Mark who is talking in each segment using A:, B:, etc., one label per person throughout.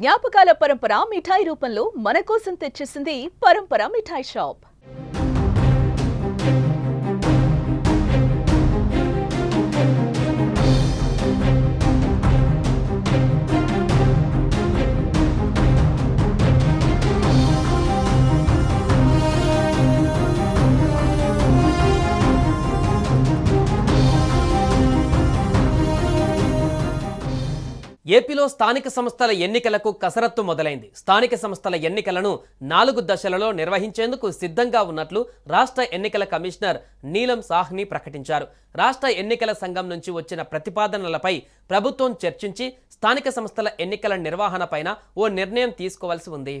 A: జ్ఞాపకాల పరంపర మిఠాయి రూపంలో మన కోసం తెచ్చేసింది పరంపర మిఠాయి షాప్.
B: ఏపీలో స్థానిక సంస్థల ఎన్నికలకు కసరత్తు మొదలైంది. స్థానిక సంస్థల ఎన్నికలను నాలుగు దశలలో నిర్వహించేందుకు సిద్ధంగా ఉన్నట్లు రాష్ట్ర ఎన్నికల కమిషనర్ నీలం సాహ్ని ప్రకటించారు. రాష్ట్ర ఎన్నికల సంఘం నుంచి వచ్చిన ప్రతిపాదనలపై ప్రభుత్వం చర్చించి స్థానిక సంస్థల ఎన్నికల నిర్వహణపైన ఓ నిర్ణయం తీసుకోవాల్సి ఉంది.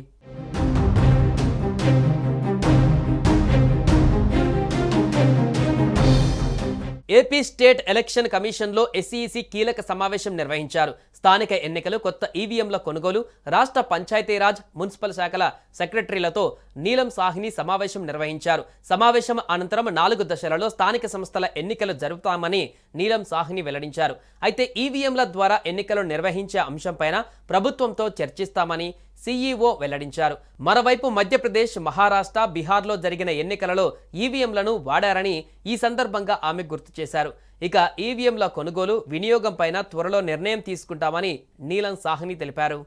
B: ఏపీ స్టేట్ ఎలక్షన్ కమిషన్లో ఎస్ఈసి కీలక సమావేశం నిర్వహించారు. స్థానిక ఎన్నికలు కొత్త ఈవీఎంల కొనుగోలు రాష్ట్ర పంచాయతీరాజ్ మున్సిపల్ శాఖల సెక్రటరీలతో నీలం సాహ్ని సమావేశం నిర్వహించారు. సమావేశం అనంతరం నాలుగు దశలలో స్థానిక సంస్థల ఎన్నికలు జరుపుతామని నీలం సాహ్ని వెల్లడించారు. అయితే ఈవీఎంల ద్వారా ఎన్నికలు నిర్వహించే అంశంపైన ప్రభుత్వంతో చర్చిస్తామని సీఈఓ వెల్లడించారు. మరోవైపు మధ్యప్రదేశ్ మహారాష్ట్ర బీహార్లో జరిగిన ఎన్నికలలో ఈవీఎంలను వాడారని ఈ సందర్భంగా ఆమె గుర్తు చేశారు. ఇక ఈవీఎంల కొనుగోలు వినియోగంపైన త్వరలో నిర్ణయం తీసుకుంటామని నీలం సాహ్ని తెలిపారు.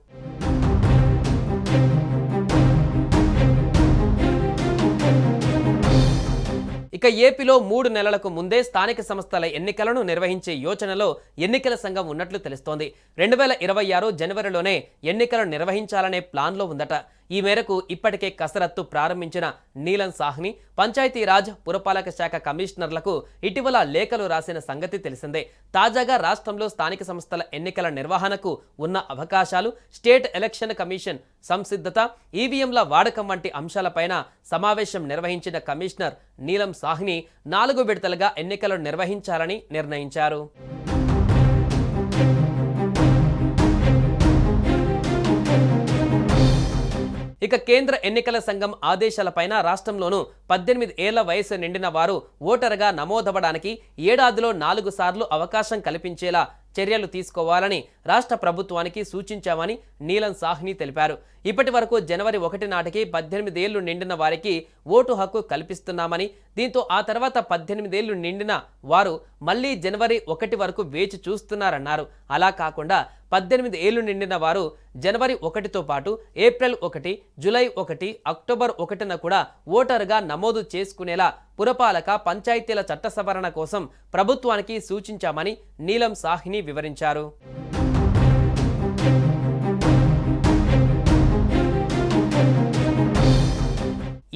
B: ఇక ఏపీలో మూడు నెలలకు ముందే స్థానిక సంస్థల ఎన్నికలను నిర్వహించే యోచనలో ఎన్నికల సంఘం ఉన్నట్లు తెలుస్తోంది. రెండు వేల ఇరవై ఆరు జనవరిలోనే ఎన్నికలను నిర్వహించాలనే ప్లాన్లో ఉందట. ఈ మేరకు ఇప్పటికే కసరత్తు ప్రారంభించిన నీలం సాహ్ని పంచాయతీరాజ్ పురపాలక శాఖ కమిషనర్లకు ఇటీవల లేఖలు రాసిన సంగతి తెలిసిందే. తాజాగా రాష్ట్రంలో స్థానిక సంస్థల ఎన్నికల నిర్వహణకు ఉన్న అవకాశాలు స్టేట్ ఎలక్షన్ కమిషన్ సంసిద్ధత ఈవీఎంల వాడకం వంటి అంశాలపైన సమావేశం నిర్వహించిన కమిషనర్ నీలం సాహ్ని నాలుగు విడతలుగా ఎన్నికలు నిర్వహించాలని నిర్ణయించారు. ఇక కేంద్ర ఎన్నికల సంఘం ఆదేశాలపైన రాష్ట్రంలోనూ పద్దెనిమిది ఏళ్ళ వయసు నిండిన వారు ఓటరుగా నమోదవడానికి ఏడాదిలో నాలుగు సార్లు అవకాశం కల్పించేలా చర్యలు తీసుకోవాలని రాష్ట్ర ప్రభుత్వానికి సూచించామని నీలం సాహ్ని తెలిపారు. ఇప్పటి వరకు జనవరి ఒకటి నాటికి పద్దెనిమిదేళ్ళు నిండిన వారికి ఓటు హక్కు కల్పిస్తున్నామని దీంతో ఆ తర్వాత పద్దెనిమిదేళ్ళు నిండిన వారు మళ్ళీ జనవరి ఒకటి వరకు వేచి చూస్తున్నారన్నారు. అలా కాకుండా పద్దెనిమిది ఏళ్ళు నిండిన వారు జనవరి ఒకటితో పాటు ఏప్రిల్ ఒకటి జులై ఒకటి అక్టోబర్ ఒకటిన కూడా ఓటరుగా నమోదు చేసుకునేలా పురపాలక పంచాయతీల చట్ట సవరణ కోసం ప్రభుత్వానికి సూచించామని నీలం సాహ్ని వివరించారు.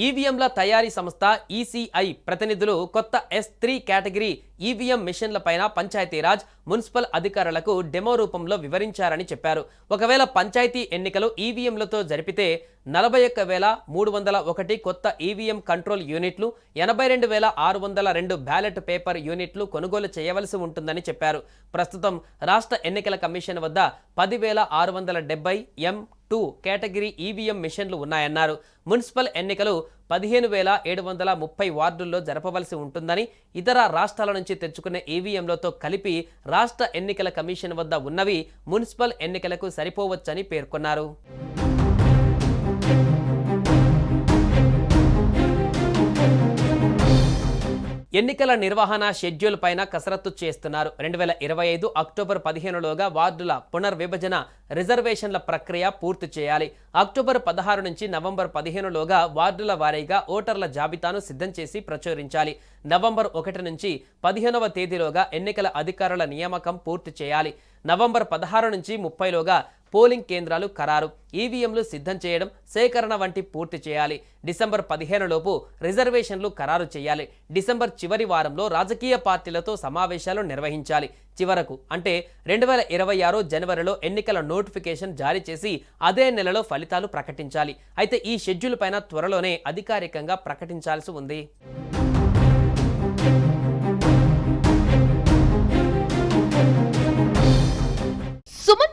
B: ఈవీఎంల తయారీ సంస్థ ఈసీఐ ప్రతినిధులు కొత్త ఎస్ త్రీ కేటగిరీ ఈవీఎం మిషన్లపైన పంచాయతీరాజ్ మున్సిపల్ అధికారులకు డెమో రూపంలో వివరించారని చెప్పారు. ఒకవేళ పంచాయతీ ఎన్నికలు ఈవీఎంలతో జరిపితే నలభై ఒక్క వేల మూడు వందల ఒకటి కొత్త ఈవీఎం కంట్రోల్ యూనిట్లు ఎనభై రెండు వేల ఆరు వందల రెండు బ్యాలెట్ పేపర్ యూనిట్లు కొనుగోలు చేయవలసి ఉంటుందని చెప్పారు. ప్రస్తుతం రాష్ట్ర ఎన్నికల కమిషన్ వద్ద పదివేల ఆరు వందల డెబ్బై ఎం టూ కేటగిరీ ఈవీఎం మిషన్లు ఉన్నాయన్నారు. మున్సిపల్ ఎన్నికలు పదిహేను వేల ఏడు వందల ముప్పై వార్డుల్లో జరపవలసి ఉంటుందని ఇతర రాష్ట్రాల నుంచి తెచ్చుకునే ఈవీఎంలతో కలిపి రాష్ట్ర ఎన్నికల కమిషన్ వద్ద ఉన్నవి మున్సిపల్ ఎన్నికలకు సరిపోవచ్చని పేర్కొన్నారు. ఎన్నికల నిర్వహణ షెడ్యూల్ పైన కసరత్తు చేస్తున్నారు. రెండు వేల ఇరవై ఐదు అక్టోబర్ పదిహేనులోగా వార్డుల పునర్విభజన రిజర్వేషన్ల ప్రక్రియ పూర్తి చేయాలి. అక్టోబర్ పదహారు నుంచి నవంబర్ పదిహేనులోగా వార్డుల వారీగా ఓటర్ల జాబితాను సిద్ధం చేసి ప్రచురించాలి. నవంబర్ ఒకటి నుంచి పదిహేనవ తేదీలోగా ఎన్నికల అధికారుల నియామకం పూర్తి చేయాలి. నవంబర్ పదహారు నుంచి ముప్పైలోగా పోలింగ్ కేంద్రాలు ఖరారు ఈవీఎంలు సిద్ధం చేయడం సేకరణ వంటి పూర్తి చేయాలి. డిసెంబర్ పదిహేనులోపు రిజర్వేషన్లు ఖరారు చేయాలి. డిసెంబర్ చివరి వారంలో రాజకీయ పార్టీలతో సమావేశాలు నిర్వహించాలి. చివరకు అంటే రెండు వేల ఇరవై ఆరు జనవరిలో ఎన్నికల నోటిఫికేషన్ జారీ చేసి అదే నెలలో ఫలితాలు ప్రకటించాలి. అయితే ఈ షెడ్యూల్ పైన త్వరలోనే అధికారికంగా ప్రకటించాల్సి ఉంది.